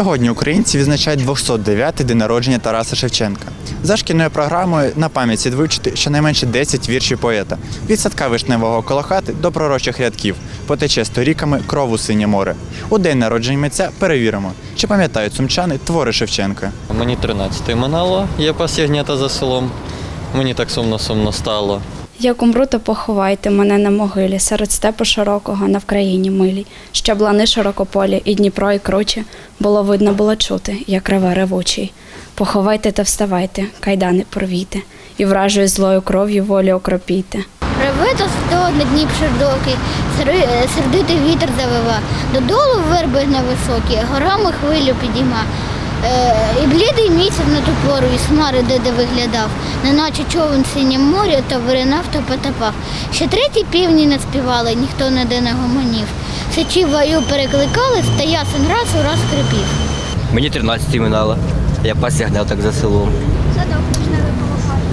Сьогодні українці відзначають 209-й день народження Тараса Шевченка. За шкільною програмою на пам'ять слід вивчити щонайменше 10 віршів поета від садка вишневого коло хати до пророчих рядків, потече сторіками кров у синє море. У день народження митця перевіримо, чи пам'ятають сумчани твори Шевченка. Мені 13 минало, я пас ягнята за селом. Мені так сумно-сумно стало. Як умру, то поховайте мене на могилі, серед степу широкого на Вкраїні милій, щоб лани широкополі, і Дніпро, і круче, було видно, було чути, як реве ревучий. Поховайте та вставайте, кайдани порвійте, і вражою злою кров'ю волі окропійте. Реве то на Дніп широкий, е, сердитий вітер завива, додолу верби невисокі, горами хвилю підійма. Е, і блідий місяць на ту пору і смари де де виглядав, неначе човен синє моря, то виринав, то потопав. Ще треті півні не співали, ніхто ніде не гомонів. Сечі ваю перекликали, та ясен раз у раз крипів. Мені 13 минало. Я пас так за селом.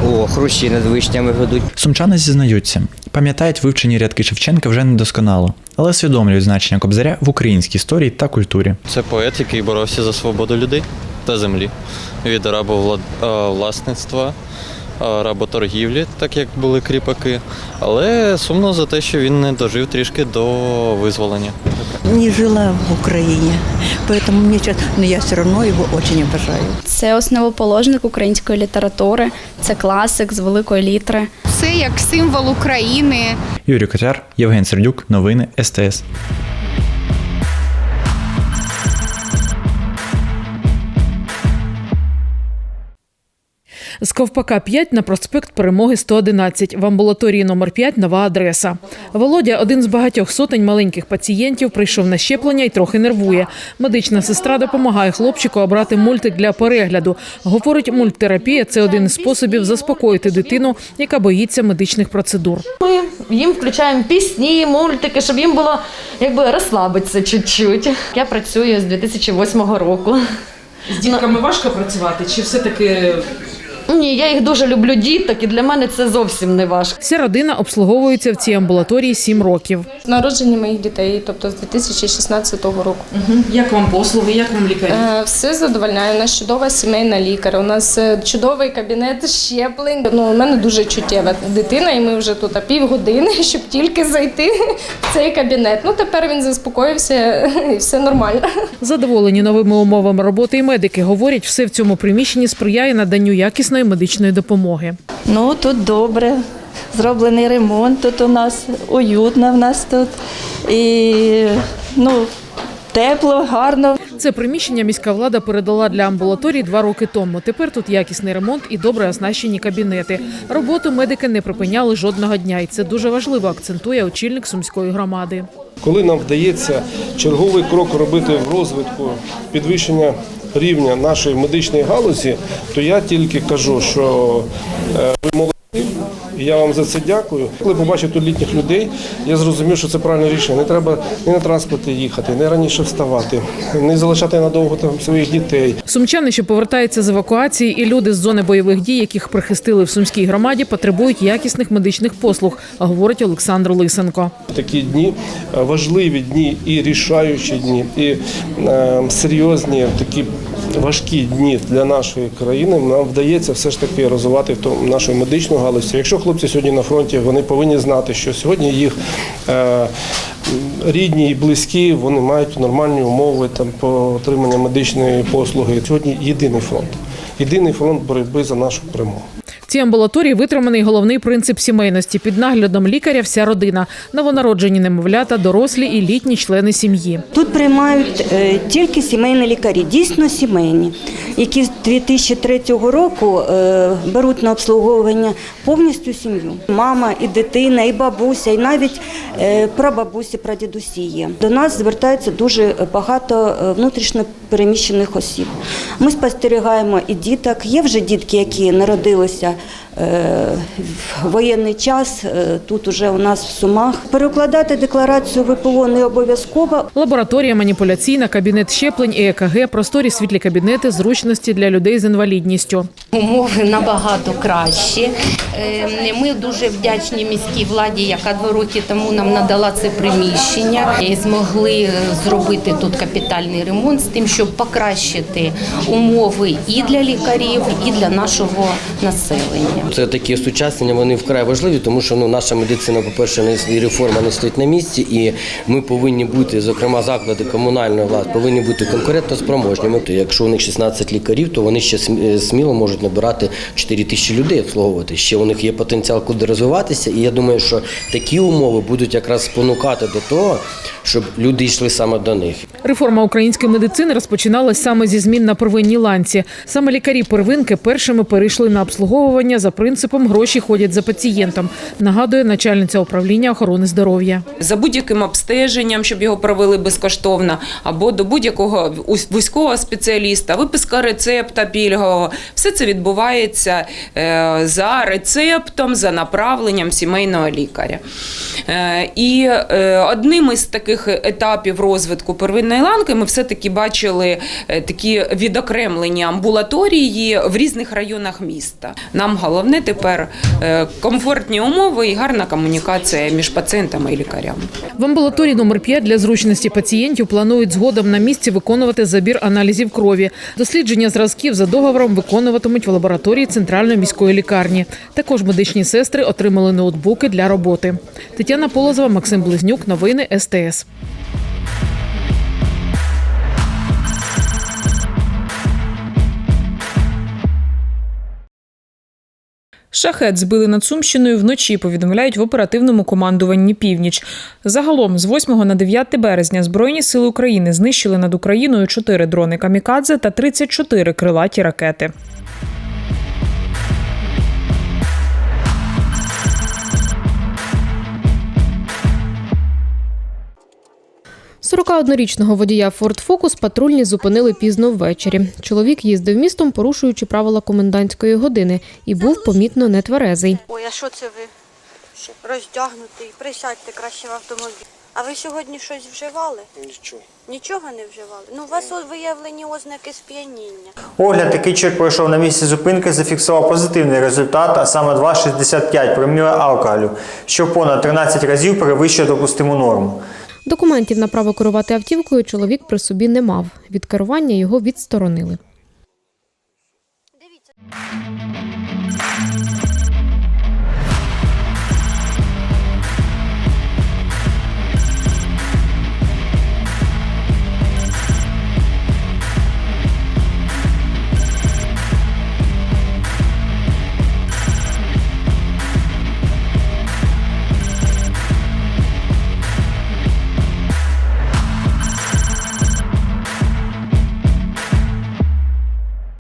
О, хрущі над вишнями ведуть. Сумчани зізнаються, пам'ятають вивчені рядки Шевченка вже недосконало, але усвідомлюють значення Кобзаря в українській історії та культурі. Це поет, який боровся за свободу людей та землі від рабовласництва, работоргівлі, так як були кріпаки. Але сумно за те, що він не дожив трішки до визволення. Не жила в Україні, Поэтому мне сейчас, но я все равно его очень обожаю. Це основоположник української літератури, це класик з великої літери. Це як символ України. Юрій Котяр, Євген Сердюк, новини СТС. З Ковпака 5 на проспект Перемоги 111. В амбулаторії номер 5 нова адреса. Володя, один з багатьох сотень маленьких пацієнтів, прийшов на щеплення і трохи нервує. Медична сестра допомагає хлопчику обрати мультик для перегляду. Говорить, мульттерапія це один із способів заспокоїти дитину, яка боїться медичних процедур. Ми їм включаємо пісні, мультики, щоб їм було якби розслабитися чуть-чуть. Я працюю з 2008 року. З дітками важко працювати, чи все-таки Ні, я їх дуже люблю діток, і для мене це зовсім не важко. Вся родина обслуговується в цій амбулаторії 7 років. Народження моїх дітей, тобто з 2016 року. як вам послуги, як вам лікарі? Е, Все задовольняє. У нас чудова сімейна лікар. У нас е, чудовий кабінет щеплень. Ну, у мене дуже чуттєва дитина, і ми вже тут а півгодини, щоб тільки зайти в цей кабінет. Ну тепер він заспокоївся і все нормально. Задоволені новими умовами роботи і медики говорять, все в цьому приміщенні сприяє наданню якісної медичної допомоги. Ну, тут добре. Зроблений ремонт, тут у нас уютно в нас тут. І ну, тепло, гарно. Це приміщення міська влада передала для амбулаторії два роки тому. Тепер тут якісний ремонт і добре оснащені кабінети. Роботу медики не припиняли жодного дня, і це дуже важливо, акцентує очільник сумської громади. Коли нам вдається черговий крок робити в розвитку підвищення рівня нашої медичної галузі, то я тільки кажу, що е, ви молодці. і Я вам за це дякую. Коли побачив тут літніх людей, я зрозумів, що це правильне рішення. Не треба ні на транспорті їхати, не раніше вставати, не залишати надовго там своїх дітей. Сумчани, що повертаються з евакуації, і люди з зони бойових дій, яких прихистили в сумській громаді, потребують якісних медичних послуг, говорить Олександр Лисенко. Такі дні важливі дні і рішаючі дні, і е, серйозні такі важкі дні для нашої країни. Нам вдається все ж таки розвивати нашу медичну галузь. Якщо хлопці сьогодні на фронті, вони повинні знати, що сьогодні їх е, рідні і близькі вони мають нормальні умови там по отримання медичної послуги. Сьогодні єдиний фронт. Єдиний фронт боротьби за нашу перемогу. Цій амбулаторії витриманий головний принцип сімейності. Під наглядом лікаря вся родина, новонароджені немовлята, дорослі і літні члени сім'ї. Тут приймають е, тільки сімейні лікарі, дійсно сімейні. які з 2003 року е, беруть на обслуговування повністю сім'ю. Мама і дитина, і бабуся, і навіть е, прабабусі, прадідусі є. До нас звертається дуже багато внутрішньо переміщених осіб. Ми спостерігаємо і діток. Є вже дітки, які народилися воєнний час. е, Тут уже у нас в Сумах. Перекладати декларацію ВПО не обов'язково. Лабораторія маніпуляційна, кабінет щеплень і ЕКГ, просторі світлі кабінети, зручності для людей з інвалідністю. Умови набагато кращі. Е, Ми дуже вдячні міській владі, яка два роки тому нам надала це приміщення і змогли зробити тут капітальний ремонт з тим, щоб покращити умови і для лікарів, і для нашого населення. Це такі осучаснення, вони вкрай важливі, тому що ну, наша медицина, по-перше, не і реформа не стоїть на місці, і ми повинні бути, зокрема, заклади комунальної влади, повинні бути конкурентно спроможніми. То якщо у них 16 лікарів, то вони ще е, сміло можуть набирати 4 тисячі людей обслуговувати. Ще у них є потенціал куди розвиватися, і я думаю, що такі умови будуть якраз спонукати до того, щоб люди йшли саме до них. Реформа української медицини розпочиналась саме зі змін на первинній ланці. Саме лікарі первинки першими перейшли на обслуговування за принципом гроші ходять за пацієнтом. Нагадує начальниця управління охорони здоров'я. за будь-яким обстеженням, щоб його провели безкоштовно, або до будь-якого вузького спеціаліста, виписка рецепта пільгового. Все це відбувається е, за рецептом, за направленням сімейного лікаря. Е, І е, одним із таких етапів розвитку первинної ланки ми все-таки бачили е, такі відокремлені амбулаторії в різних районах міста. Нам головне тепер е, комфортні умови і гарна комунікація між пацієнтами і лікарями. В амбулаторії номер 5 для зручності пацієнтів планують згодом на місці виконувати забір аналізів крові. Дослідження зразків за договором виконуватимуть в лабораторії центральної міської лікарні. Також медичні сестри отримали ноутбуки для роботи. Тетяна Полозова, Максим Близнюк. Новини СТС. Шахет збили над Сумщиною вночі, повідомляють в оперативному командуванні Північ. Загалом з 8 на 9 березня Збройні сили України знищили над Україною 4 дрони камікадзе та 34 крилаті ракети. 41-річного водія Ford Focus патрульні зупинили пізно ввечері. Чоловік їздив містом, порушуючи правила комендантської години, і був помітно нетверезий. Ой, а що це ви? Роздягнутий. Присядьте краще в автомобіль. А ви сьогодні щось вживали? Нічого. Нічого не вживали? Ну, у вас виявлені ознаки сп'яніння. Огляд, який чоловік пройшов на місці зупинки, зафіксував позитивний результат, а саме 2,65 проміла алкоголю, що понад 13 разів перевищує допустиму норму. Документів на право керувати автівкою чоловік при собі не мав. Від керування його відсторонили. Дивіться.